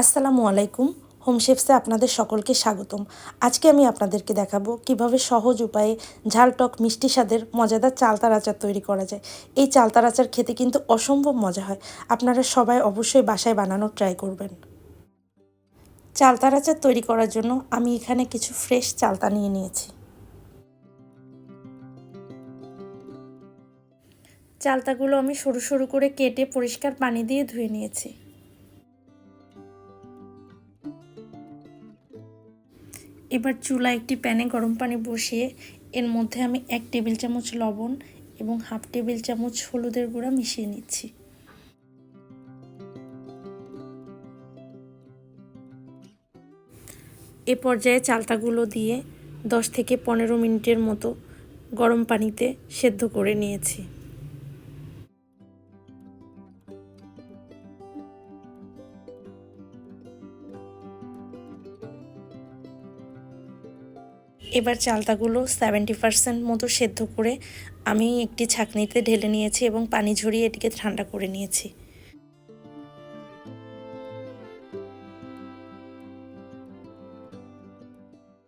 আসসালামু আলাইকুম। হোম শেফসে আপনাদের সকলকে স্বাগতম। আজকে আমি আপনাদেরকে দেখাবো কীভাবে সহজ উপায়ে ঝাল টক মিষ্টি স্বাদের মজাদার চালতার আচার তৈরি করা যায়। এই চালতার আচার খেতে কিন্তু অসম্ভব মজা হয়। আপনারা সবাই অবশ্যই বাসায় বানানোর ট্রাই করবেন। চালতার আচার তৈরি করার জন্য আমি এখানে কিছু ফ্রেশ চালতা নিয়ে নিয়েছি। চালতাগুলো আমি সরু সরু করে কেটে পরিষ্কার পানি দিয়ে ধুয়ে নিয়েছি। এবার চুলা একটি প্যানে গরম পানি বসিয়ে এর মধ্যে আমি এক টেবিল চামচ লবণ এবং হাফ টেবিল চামচ হলুদের গুঁড়া মিশিয়ে নিচ্ছি। এ পর্যায়ে চালতাগুলো দিয়ে দশ থেকে পনেরো মিনিটের মতো গরম পানিতে সেদ্ধ করে নিয়েছি। এবার চালতাগুলো সেভেন্টি পারসেন্ট মতো সেদ্ধ করে আমি একটি ছাঁকনিতে ঢেলে নিয়েছি এবং পানি ঝরিয়ে এটিকে ঠান্ডা করে নিয়েছি।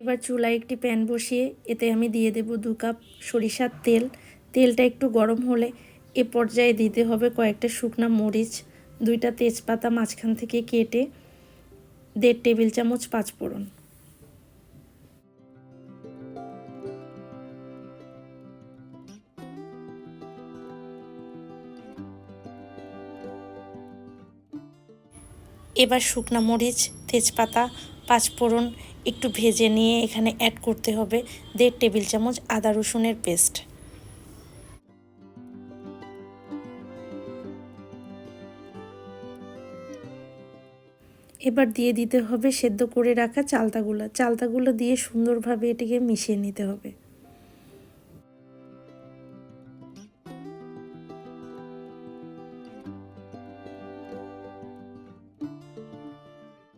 এবার চুলায় একটি প্যান বসিয়ে এতে আমি দিয়ে দেব দু কাপ সরিষার তেল। তেলটা একটু গরম হলে এ পর্যায়ে দিতে হবে কয়েকটা শুকনা মরিচ, দুইটা তেজপাতা মাঝখান থেকে কেটে দেড় টেবিল চামচ পাঁচ পাঁচফোড়ন। এবার শুকনা মরিচ, তেজপাতা, পাঁচফোড়ন একটু ভেজে নিয়ে এখানে অ্যাড করতে হবে দেড় টেবিল চামচ আদা রসুনের পেস্ট এবার দিয়ে দিতে হবে সেদ্ধ করে রাখা চালতাগুলো। চালতাগুলো দিয়ে সুন্দরভাবে এটিকে মিশিয়ে নিতে হবে।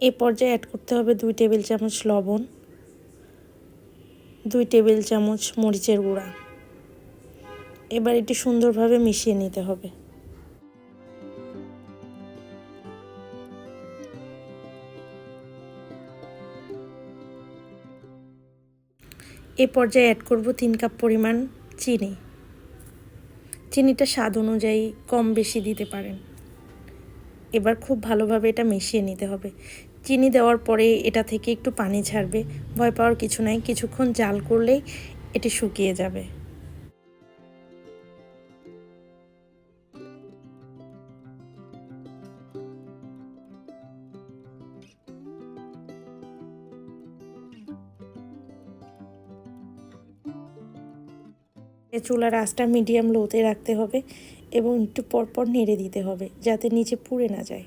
এ পর্যায়ে অ্যাড করতে হবে দুই টেবিল চামচ লবণ, দুই টেবিল চামচ মরিচের গুঁড়া। এবার এটি সুন্দরভাবে মিশিয়ে নিতে হবে। এ পর্যায়ে অ্যাড করব তিন কাপ পরিমাণ চিনি। চিনিটা স্বাদ অনুযায়ী কম বেশি দিতে পারেন। এবার খুব ভালোভাবে এটা মিশিয়ে নিতে হবে। চিনি দেওয়ার পরে এটা থেকে একটু পানি ছাড়বে। ভয় পাওয়ার কিছু নাই। কিছুক্ষণ জাল করলেই এটি শুকিয়ে যাবে। চুলার আঁচটা মিডিয়াম লোতে রাখতে হবে এবং একটু পরপর নেড়ে দিতে হবে যাতে নিচে পুড়ে না যায়।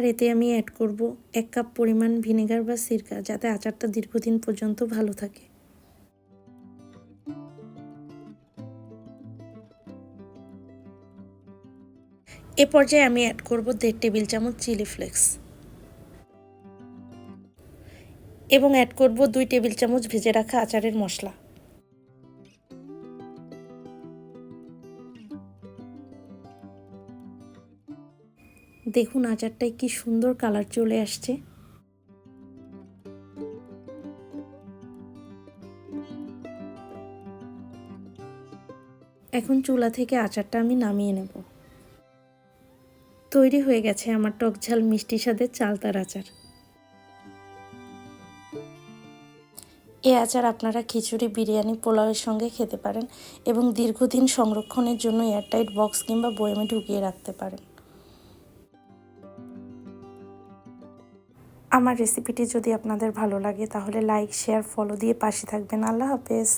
আর এতে আমি অ্যাড করব এক কাপ পরিমাণ ভিনেগার বা সিরকা যাতে আচারটা দীর্ঘদিন পর্যন্ত ভালো থাকে। এ পর্যায়ে আমি অ্যাড করব দেড় টেবিল চামচ চিলি ফ্লেক্স এবং অ্যাড করব দুই টেবিল চামচ ভেজে রাখা আচারের মশলা। দেখুন আচারটায় কি সুন্দর কালার চলে আসছে। এখন চুলা থেকে আচারটা আমি নামিয়ে নেব। তৈরি হয়ে গেছে আমার টক ঝাল মিষ্টি স্বাদের চালতার আচার। এ আচার আপনারা খিচুড়ি, বিরিয়ানি, পোলাওয়ের সঙ্গে খেতে পারেন এবং দীর্ঘদিন সংরক্ষণের জন্য এয়ারটাইট বক্স কিংবা বয়েমে ঢুকিয়ে রাখতে পারেন। আমার রেসিপিটি যদি আপনাদের ভালো লাগে, তাহলে লাইক শেয়ার ফলো দিয়ে পাশে থাকবেন। আল্লাহ হাফেজ।